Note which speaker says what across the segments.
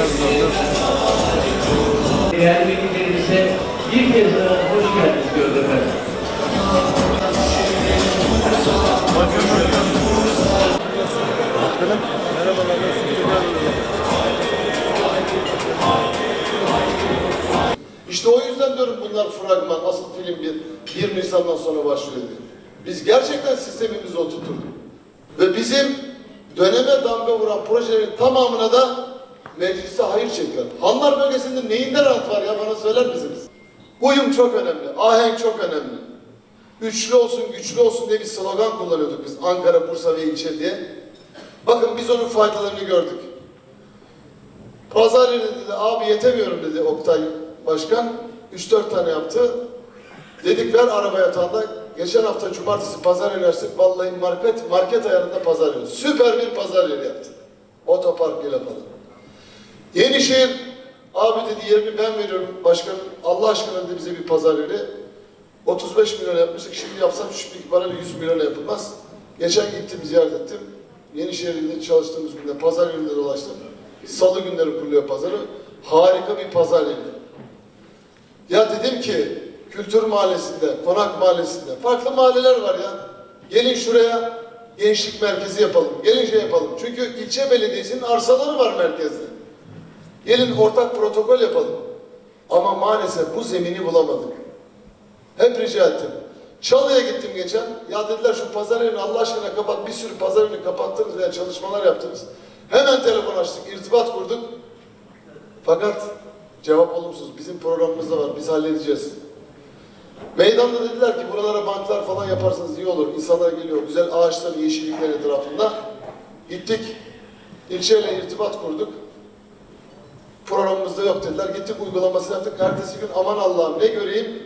Speaker 1: başarılardır. Değerli bilgilerimize bir kez daha hoş geldiniz Gözde efendim.
Speaker 2: Başkanım, merhabalar. İşte o yüzden diyorum bunlar fragman. Asıl film bir, bir Nisan'dan sonra başlıyor diye. Biz gerçekten sistemimizi oturturduk. Ve bizim döneme damga vuran projelerin tamamına da meclise hayır çekiyor. Hanlar bölgesinde neyinden rant var ya bana söyler misiniz? Uyum çok önemli, ahenk çok önemli. Üçlü olsun, güçlü olsun diye bir slogan kullanıyorduk biz Ankara, Bursa ve ilçe diye. Bakın biz onun faydalarını gördük. Pazar yeri dedi, abi yetemiyorum dedi Oktay Başkan. 3-4 tane yaptı. Dedik ver araba yatağında. Geçen hafta cumartesi pazar yeri açtık. Vallahi market, market ayarında pazar yeri. Süper bir pazar yeri yaptık. Otopark ile falan. Yenişehir abi dedi yerini ben veriyorum başkanım. Allah aşkına dedi bize bir pazar yeri. 35 milyon yapmıştık. Şimdi yapsam şu parayla 100 milyona yapılmaz. Geçen gittim ziyaret ettim. Yenişehir'de çalıştığımız günde pazar yerinde dolaştım. Salı günleri kuruluyor pazarı. Harika bir pazar yeri. Ya dedim ki Kültür Mahallesi'nde, Konak Mahallesi'nde farklı mahalleler var ya. Gelin şuraya gençlik merkezi yapalım. Gelin şey yapalım. Çünkü ilçe belediyesinin arsaları var merkezde. Gelin ortak protokol yapalım. Ama maalesef bu zemini bulamadık. Hep rica ettim. Çalı'ya gittim geçen. Ya dediler şu pazar yerini Allah aşkına kapat. Bir sürü pazar yerini kapattınız veya çalışmalar yaptınız. Hemen telefon açtık, irtibat kurduk. Fakat cevap olumsuz. Bizim programımızda var. Biz halledeceğiz. Meydanda dediler ki buralara banklar falan yaparsanız iyi olur. İnsanlar geliyor. Güzel ağaçlar, yeşillikler etrafında. Gittik. İlçeyle irtibat kurduk. Programımızda yok dediler. Gittik uygulamasını yaptık. Ertesi gün aman Allah'ım ne göreyim?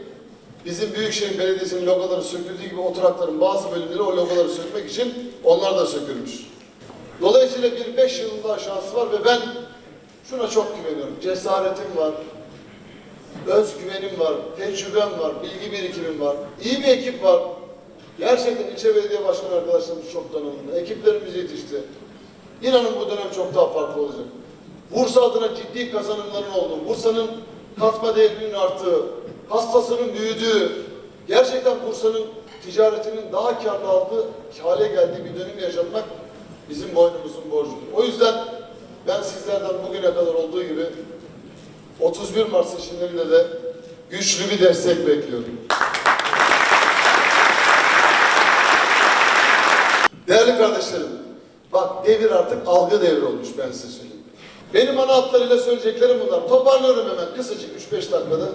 Speaker 2: Bizim Büyükşehir Belediyesi'nin logoları söküldüğü gibi oturakların bazı bölümleri o logoları sökmek için onlar da sökülmüş. Dolayısıyla bir beş yılın daha şansı var ve ben şuna çok güveniyorum. Cesaretim var, özgüvenim var, tecrübem var, bilgi birikimim var. İyi bir ekip var. Gerçekten ilçe belediye başkanı arkadaşlarımız çok donanımlı. Ekiplerimiz yetişti. İnanın bu dönem çok daha farklı olacak. Bursa adına ciddi kazanımların olduğu, Bursa'nın katma değerinin arttığı, hastasının büyüdüğü, gerçekten Bursa'nın ticaretinin daha karlı aldığı hale geldiği bir dönem yaşatmak bizim boynumuzun borcudur. O yüzden ben sizlerden bugüne kadar olduğu gibi 31 Mart seçimlerinde de güçlü bir destek bekliyorum. Değerli kardeşlerim, bak devir artık algı devri olmuş ben size söyleyeyim. Benim ana hatlarıyla söyleyeceklerim bunlar. Toparlıyorum hemen kısacık 3-5 dakikada.